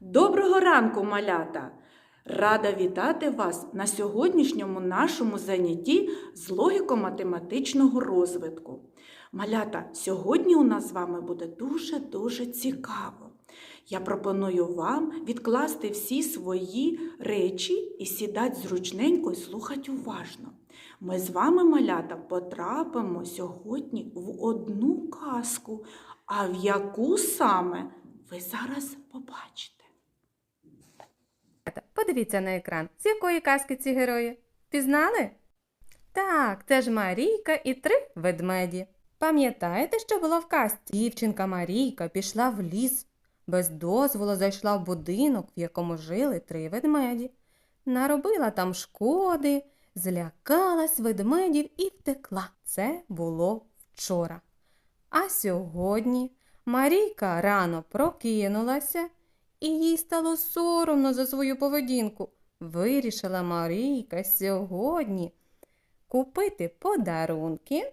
Доброго ранку, малята! Рада вітати вас на сьогоднішньому нашому занятті з логіко-математичного розвитку. Малята, сьогодні у нас з вами буде дуже-дуже цікаво. Я пропоную вам відкласти всі свої речі і сідати зручненько і слухати уважно. Ми з вами, малята, потрапимо сьогодні в одну казку, а в яку саме ви зараз побачите. Подивіться на екран. З якої казки ці герої? Пізнали? Так, це ж Марійка і три ведмеді. Пам'ятаєте, що було в казці? Дівчинка Марійка пішла в ліс. Без дозволу зайшла в будинок, в якому жили три ведмеді. Наробила там шкоди, злякалась ведмедів і втекла. Це було вчора. А сьогодні Марійка рано прокинулася і їй стало соромно за свою поведінку. Вирішила Марійка сьогодні купити подарунки,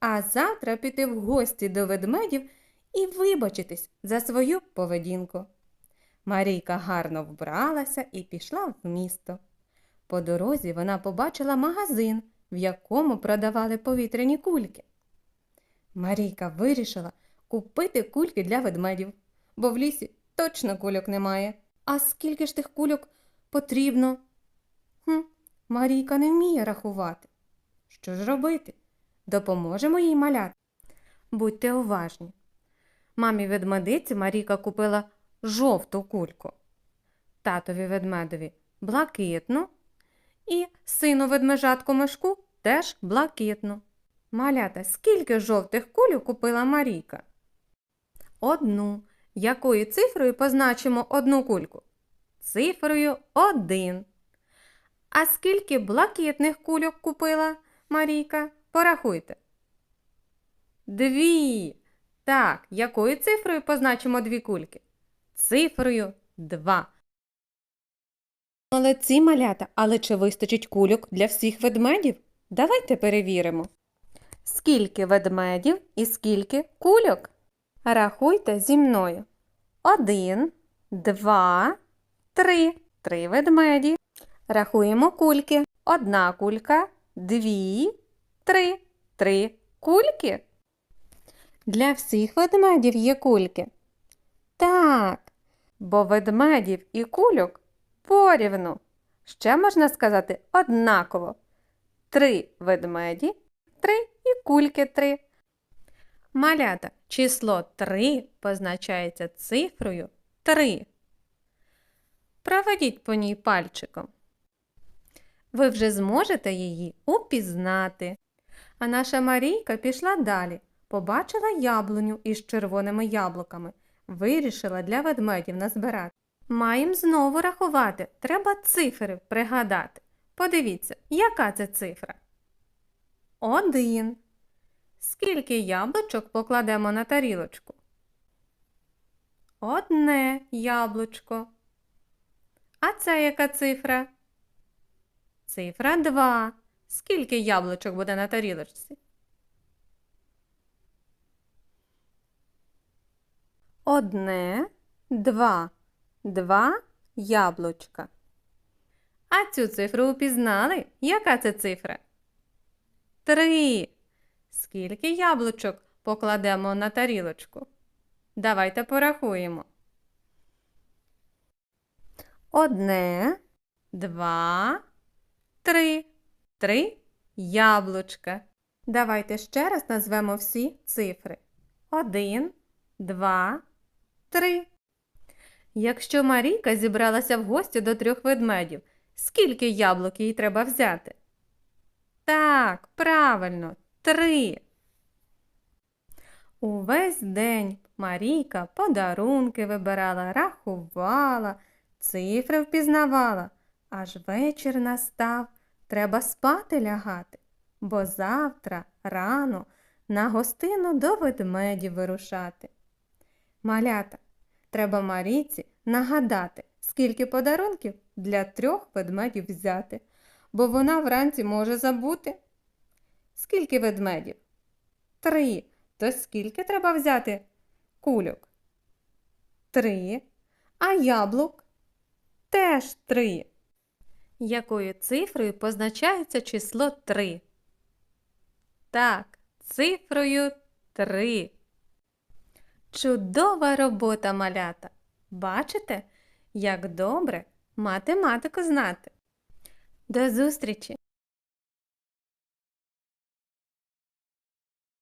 а завтра піти в гості до ведмедів і вибачитись за свою поведінку. Марійка гарно вбралася і пішла в місто. По дорозі вона побачила магазин, в якому продавали повітряні кульки. Марійка вирішила купити кульки для ведмедів, бо в лісі точно кульок немає. А скільки ж тих кульок потрібно? Хм, Марійка не вміє рахувати. Що ж робити? Допоможемо їй маляти. Будьте уважні. Мамі ведмедиці Марійка купила жовту кульку, татові ведмедові блакитну і сину ведмежатку мишку теж блакитну. Малята, скільки жовтих кульок купила Марійка? Одну. Якою цифрою позначимо одну кульку? Цифрою 1. А скільки блакитних кульок купила Марійка? Порахуйте. Дві. Так, якою цифрою позначимо дві кульки? Цифрою 2. Молодці малята, але чи вистачить кульок для всіх ведмедів? Давайте перевіримо. Скільки ведмедів і скільки кульок? Рахуйте зі мною. Один, два, три. Три ведмеді. Рахуємо кульки. Одна кулька, дві, три. Три кульки. Для всіх ведмедів є кульки. Так, бо ведмедів і кульок порівну. Ще можна сказати однаково. Три ведмеді, три і кульки три. Малята, число 3 позначається цифрою 3. Проведіть по ній пальчиком. Ви вже зможете її упізнати. А наша Марійка пішла далі, побачила яблуню із червоними яблуками, вирішила для ведмедів назбирати. Маєм знову рахувати, треба цифри пригадати. Подивіться, яка це цифра? Один. Скільки яблучок покладемо на тарілочку? Одне яблучко. А це яка цифра? Цифра 2. Скільки яблучок буде на тарілочці? Одне, два. Два яблучка. А цю цифру упізнали? Яка це цифра? Три. Скільки яблучок покладемо на тарілочку? Давайте порахуємо. Одне, два, три. Три яблучка. Давайте ще раз назвемо всі цифри. Один, два, три. Якщо Марійка зібралася в гості до трьох ведмедів, скільки яблук їй треба взяти? Так, правильно, три. Увесь день Марійка подарунки вибирала, рахувала, цифри впізнавала. Аж вечір настав, треба спати лягати, бо завтра рано на гостину до ведмедів вирушати. Малята, треба Марійці нагадати, скільки подарунків для трьох ведмедів взяти, бо вона вранці може забути. Скільки ведмедів? Три. То скільки треба взяти кульок? Три. А яблук? Теж три. Якою цифрою позначається число 3? Так, цифрою 3. Чудова робота, малята. Бачите, як добре математику знати. До зустрічі!